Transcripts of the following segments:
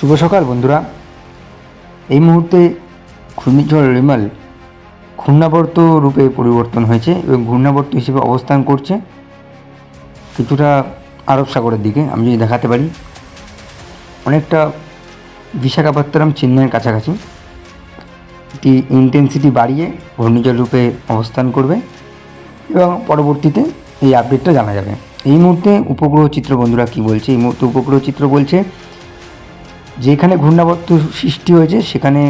শুভ সকাল, বন্ধুরা। এই মুহূর্তে ঘূর্ণিঝড় রেমাল ঘূর্ণাবর্ত রূপে পরিবর্তন হয়েছে এবং ঘূর্ণাবর্ত হিসেবে অবস্থান করছে কিছুটা আরব সাগরের দিকে। আমি যদি দেখাতে পারি, অনেকটা বিশাখাপত্তনম চেন্নাইয়ের কাছাকাছি। এটি ইন্টেন্সিটি বাড়িয়ে ঘূর্ণিঝড় রূপে অবস্থান করবে এবং পরবর্তীতে এই আপডেটটা জানা যাবে। এই মুহূর্তে উপগ্রহ চিত্র, বন্ধুরা, কী বলছে? এই মুহূর্তে উপগ্রহ চিত্র বলছে যেখানে ঘূর্ণাবর্ত সৃষ্টি হয়েছে, সেখানে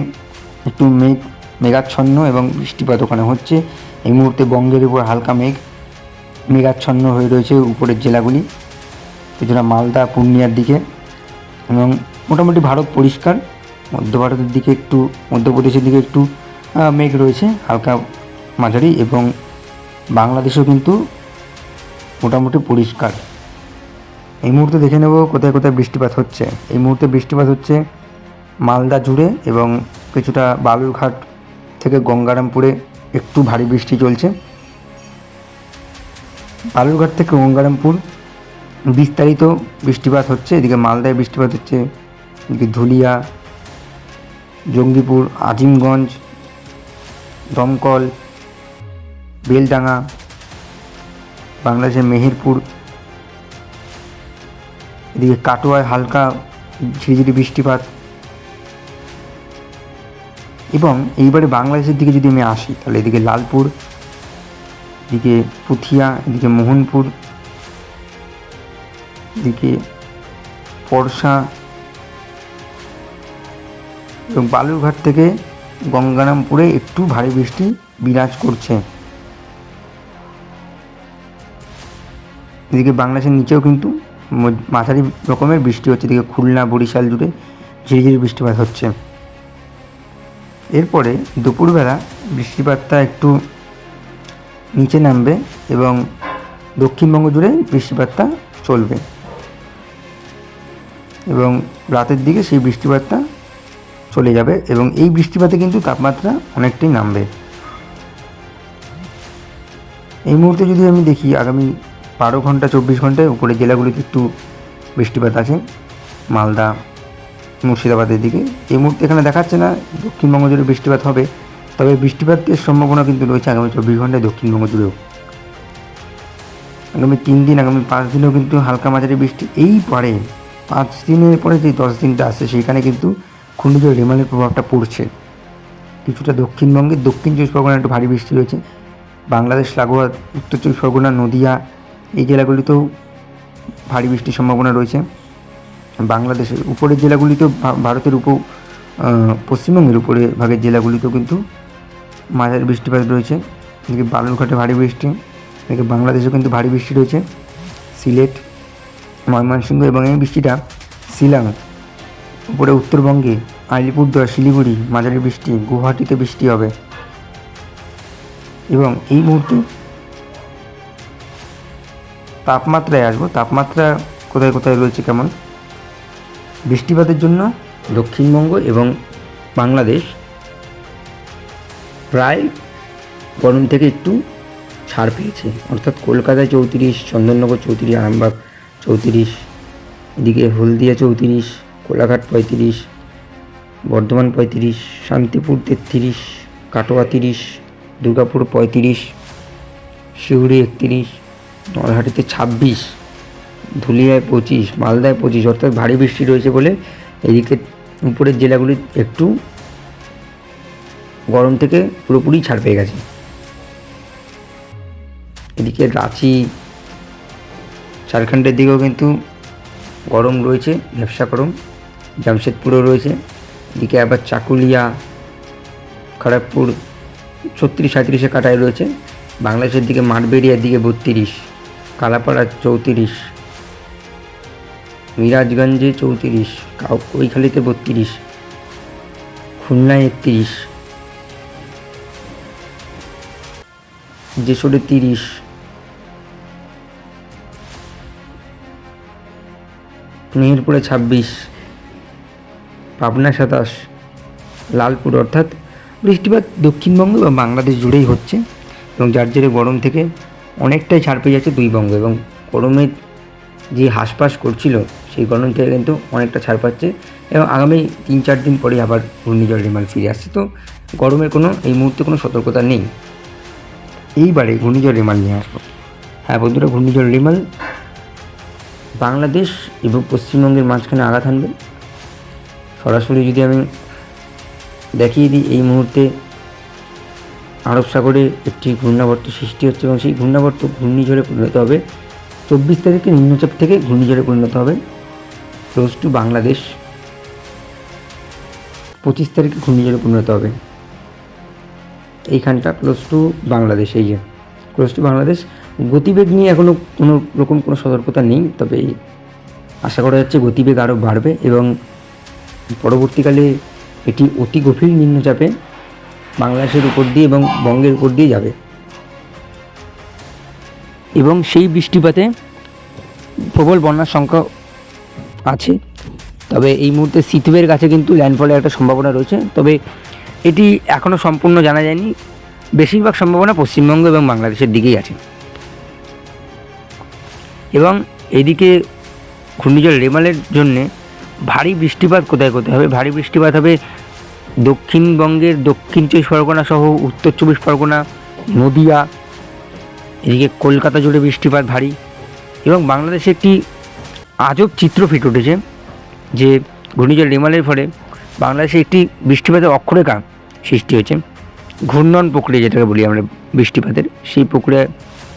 একটু মেঘ, মেঘাচ্ছন্ন এবং বৃষ্টিপাত ওখানে হচ্ছে। এই মুহূর্তে বঙ্গের উপর হালকা মেঘ, মেঘাচ্ছন্ন হয়ে রয়েছে উপরের জেলাগুলি। এছাড়া মালদা, পূর্ণিয়ার দিকে এবং মোটামুটি ভারত পরিষ্কার। মধ্য ভারতের দিকে একটু মধ্যপ্রদেশের দিকে একটু মেঘ রয়েছে হালকা মাঝারি এবং বাংলাদেশেও কিন্তু মোটামুটি পরিষ্কার। এই মুহূর্তে দেখে নেব কোথায় কোথায় বৃষ্টিপাত হচ্ছে। এই মুহূর্তে বৃষ্টিপাত হচ্ছে মালদা জুড়ে এবং কিছুটা বালুরঘাট থেকে গঙ্গারামপুরে একটু ভারী বৃষ্টি চলছে। বালুরঘাট থেকে গঙ্গারামপুর বিস্তারিত বৃষ্টিপাত হচ্ছে, এদিকে মালদায় বৃষ্টিপাত হচ্ছে, এদিকে ধুলিয়া, জঙ্গিপুর, আজিমগঞ্জ, দমকল, বেলডাঙ্গা, বাংলাদেশের মেহেরপুর এদিকে কাটোয়ায় হালকা ঝিরিঝিরি বৃষ্টিপাত। এবং এইবারে বাংলাদেশের দিকে যদি আমি আসি, তাহলে এদিকে লালপুর, এদিকে পুথিয়া, এদিকে মোহনপুর, এদিকে পরশা এবং বালুরঘাট থেকে গঙ্গারামপুরে একটু ভারী বৃষ্টি বিরাজ করছে। এদিকে বাংলাদেশের নিচেও কিন্তু মাঝারি রকমের বৃষ্টি হচ্ছে, এদিকে খুলনা, বরিশাল জুড়ে ঝিরিঝিরি বৃষ্টিপাত হচ্ছে। এরপরে দুপুরবেলা বৃষ্টিপাতটা একটু নিচে নামবে এবং দক্ষিণবঙ্গ জুড়ে বৃষ্টিপাতটা চলবে। এবং রাতের দিকে সেই বৃষ্টিপাতটা চলে যাবে এবং এই বৃষ্টিপাতে কিন্তু তাপমাত্রা অনেকটাই নামবে। এই মুহূর্তে যদি আমি দেখি আগামী বারো ঘণ্টা, চব্বিশ ঘন্টায় উপরে জেলাগুলিতে একটু বৃষ্টিপাত আছে। মালদা, মুর্শিদাবাদের দিকে। এই মুহূর্তে এখানে দেখাচ্ছে না দক্ষিণবঙ্গ জুড়ে বৃষ্টিপাত হবে, তবে বৃষ্টিপাতের সম্ভাবনা কিন্তু রয়েছে আগামী চব্বিশ ঘন্টায় দক্ষিণবঙ্গ জুড়েও। আগামী তিন দিন, আগামী পাঁচ দিনেও কিন্তু হালকা মাঝারি বৃষ্টি। এই পরে, পাঁচ দিনের পরে যে দশ দিনটা আসছে, সেইখানে কিন্তু ঘূর্ণিঝড় রেমালের প্রভাবটা পড়ছে। কিছুটা দক্ষিণবঙ্গে দক্ষিণ চব্বিশ পরগনায় একটু ভারী বৃষ্টি রয়েছে। বাংলাদেশ, লাগোয়া, উত্তর চব্বিশ পরগনা, নদিয়া এই জেলাগুলিতেও ভারী বৃষ্টির সম্ভাবনা রয়েছে। বাংলাদেশের উপরের জেলাগুলিতেও ভারতের উপ পশ্চিমবঙ্গের উপরে ভাগের জেলাগুলিতেও কিন্তু মাঝারি বৃষ্টিপাত রয়েছে। এদিকে বালুরঘাটে ভারী বৃষ্টি, এদিকে বাংলাদেশেও কিন্তু ভারী বৃষ্টি রয়েছে। সিলেট, ময়মনসিংহ এবং এই বৃষ্টিটা শিলং, উপরে উত্তরবঙ্গে, আলিপুরদুয়ার, শিলিগুড়ি মাঝারি বৃষ্টি, গুয়াহাটিতে বৃষ্টি হবে। এবং এই মুহূর্তে তাপমাত্রায় আসব। তাপমাত্রা কোথায় কোথায় রয়েছে কেমন? বৃষ্টিপাতের জন্য দক্ষিণবঙ্গ এবং বাংলাদেশ প্রায় গরম থেকে একটু ছাড় পেয়েছে। অর্থাৎ কলকাতায় চৌত্রিশ, চন্দননগর চৌত্রিশ, আরামবাগ চৌত্রিশ, এদিকে হলদিয়া চৌত্রিশ, কোলাঘাট পঁয়ত্রিশ, বর্ধমান পঁয়ত্রিশ, শান্তিপুর তেত্রিশ, কাটোয়া তিরিশ, দুর্গাপুর পঁয়ত্রিশ শিউড়ি একত্রিশ নলহাটিতে ছাব্বিশ, ধুলিয়ায় পঁচিশ, মালদায় পঁচিশ, অর্থাৎ ভারী বৃষ্টি রয়েছে বলে এদিকে উপরের জেলাগুলি একটু গরম থেকে পুরোপুরি ছাড় পেয়ে গেছে। এদিকে রাঁচি, ঝাড়খণ্ডের দিকেও কিন্তু গরম রয়েছে ব্যবসা গরম, জামশেদপুরও রয়েছে। এদিকে আবার চাকুলিয়া, খড়গপুর, ছত্রিশ সাঁত্রিশে কাটায় রয়েছে। বাংলাদেশের দিকে মাঠবেড়িয়ার দিকে বত্রিশ। কালাপাড়া চৌত্রিশ, মিরাজগঞ্জে চৌত্রিশ কৈখালিতে বত্রিশ, খুলনায় একত্রিশ, যেশোরে তিরিশ, মেহেরপুরে ছাব্বিশ, পাবনা সাতাশ, লালপুর অর্থাৎ বৃষ্টিপাত দক্ষিণবঙ্গ এবং বাংলাদেশ জুড়েই হচ্ছে এবং যার জেরে গরম থেকে অনেকটাই ছাড় পেয়ে যাচ্ছে দুই বঙ্গ এবং গরমের যে হাঁসফাঁস করছিল, সেই গরম থেকে কিন্তু অনেকটা ছাড় পাচ্ছে এবং আগামী তিন চার দিন পরে আবার ঘূর্ণিঝড় রেমাল ফিরে আসছে। তো গরমের কোনো, এই মুহূর্তে কোনো সতর্কতা নেই। এইবারে ঘূর্ণিঝড় রেমাল নিয়ে আসব। হ্যাঁ বন্ধুরা, ঘূর্ণিঝড় রেমাল বাংলাদেশ এবং পশ্চিমবঙ্গের মাঝখানে আঘাত হানবে। সরাসরি যদি আমি দেখিয়ে দিই এই মুহূর্তে আরব সাগরে একটি ঘূর্ণাবর্ত সৃষ্টি হচ্ছে এবং সেই ঘূর্ণাবর্ত ঘূর্ণিঝড়ে পরিণত হবে। চব্বিশ তারিখে নিম্নচাপ থেকে ঘূর্ণিঝড়ে পরিণত হবে। Close to Bangladesh. পঁচিশ তারিখে ঘূর্ণিঝড়ে পরিণত হবে। এইখানটা ক্লোজ টু বাংলাদেশ, এই যে। Close to Bangladesh. গতিবেগ নিয়ে এখনও কোনো রকম কোনো সতর্কতা নেই, তবে আশা করা যাচ্ছে গতিবেগ আরও বাড়বে এবং পরবর্তীকালে এটি অতি গভীর নিম্নচাপে বাংলাদেশের উপর দিয়ে এবং বঙ্গের উপর দিয়ে যাবে। এবং সেই বৃষ্টিপাতে প্রবল বন্যার সংখ্যা আছে। তবে এই মুহূর্তে সিতুবের কাছে কিন্তু ল্যান্ডফলের একটা সম্ভাবনা রয়েছে। তবে এটি এখনও সম্পূর্ণ জানা যায়নি। বেশিরভাগ সম্ভাবনা পশ্চিমবঙ্গ এবং বাংলাদেশের দিকেই আছে। এবং এদিকে ঘূর্ণিঝড় রেমালের জন্যে ভারী বৃষ্টিপাত কোথায় কোথায় হবে? ভারী বৃষ্টিপাত হবে দক্ষিণবঙ্গের দক্ষিণ চব্বিশ পরগনা সহ উত্তর চব্বিশ পরগনা, নদিয়া, এদিকে কলকাতা জুড়ে বৃষ্টিপাত ভারী এবং বাংলাদেশে একটি আজব চিত্র ফুটে উঠেছে যে ঘূর্ণিঝড় রেমালের ফলে বাংলাদেশে একটি বৃষ্টিপাতের অক্ষরেখা সৃষ্টি হয়েছে। ঘূর্ণন প্রক্রিয়া যেটাকে বলি আমরা বৃষ্টিপাতের, সেই প্রক্রিয়া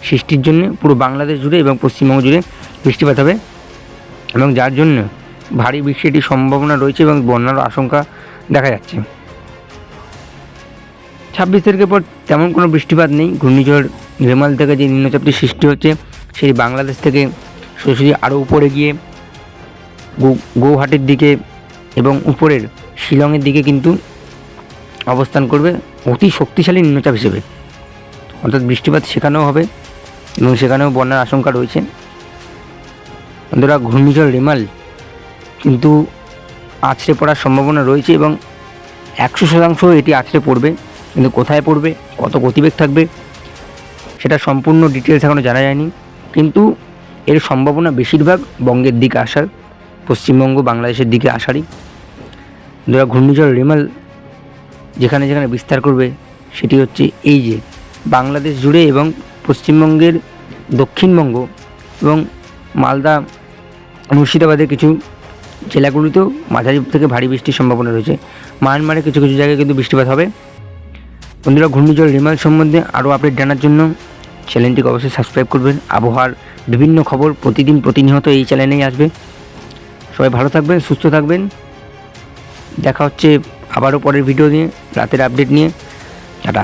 সৃষ্টির জন্য পুরো বাংলাদেশ জুড়ে এবং পশ্চিমবঙ্গ জুড়ে বৃষ্টিপাত হবে এবং যার জন্য ভারী বৃষ্টির সম্ভাবনা রয়েছে এবং বন্যার আশঙ্কা দেখা যাচ্ছে। ছাব্বিশ তারিখের পর তেমন কোনো বৃষ্টিপাত নেই। ঘূর্ণিঝড় রেমাল থেকে যে নিম্নচাপটি সৃষ্টি হচ্ছে সেটি বাংলাদেশ থেকে সোজাসুজি আরও উপরে গিয়ে গৌহাটির দিকে এবং উপরের শিলংয়ের দিকে কিন্তু অবস্থান করবে অতি শক্তিশালী নিম্নচাপ হিসেবে। অর্থাৎ বৃষ্টিপাত সেখানেও হবে এবং সেখানেও বন্যার আশঙ্কা রয়েছে। বন্ধুরা, ঘূর্ণিঝড় রেমাল কিন্তু আছড়ে পড়ার সম্ভাবনা রয়েছে এবং একশো শতাংশ এটি আছড়ে পড়বে। কিন্তু কোথায় পড়বে? কত গতিবেগ থাকবে? সেটা সম্পূর্ণ ডিটেলস এখনও জানা যায়নি। কিন্তু এর সম্ভাবনা বেশিরভাগ বঙ্গের দিকে আসার, পশ্চিমবঙ্গ, বাংলাদেশের দিকে আসারই। ধরা ঘূর্ণিঝড় রেমাল যেখানে যেখানে বিস্তার করবে, সেটি হচ্ছে এই যে বাংলাদেশ জুড়ে এবং পশ্চিমবঙ্গের দক্ষিণবঙ্গ এবং মালদা, মুর্শিদাবাদের কিছু জেলাগুলিতেও মাঝারি থেকে ভারী বৃষ্টির সম্ভাবনা রয়েছে। মায়ানমারে কিছু কিছু জায়গায় কিন্তু বৃষ্টিপাত হবে। বন্ধুরা, ঘূর্ণিঝড় রিমাল সম্বন্ধে আরও আপডেট জানার জন্য চ্যানেলটিকে অবশ্যই সাবস্ক্রাইব করবেন। আবহাওয়ার বিভিন্ন খবর প্রতিদিন প্রতিনিয়ত এই চ্যানেলেই আসবে। সবাই ভালো থাকবেন, সুস্থ থাকবেন। দেখা হচ্ছে আবারও পরের ভিডিও নিয়ে, রাতের আপডেট নিয়ে। টাটা।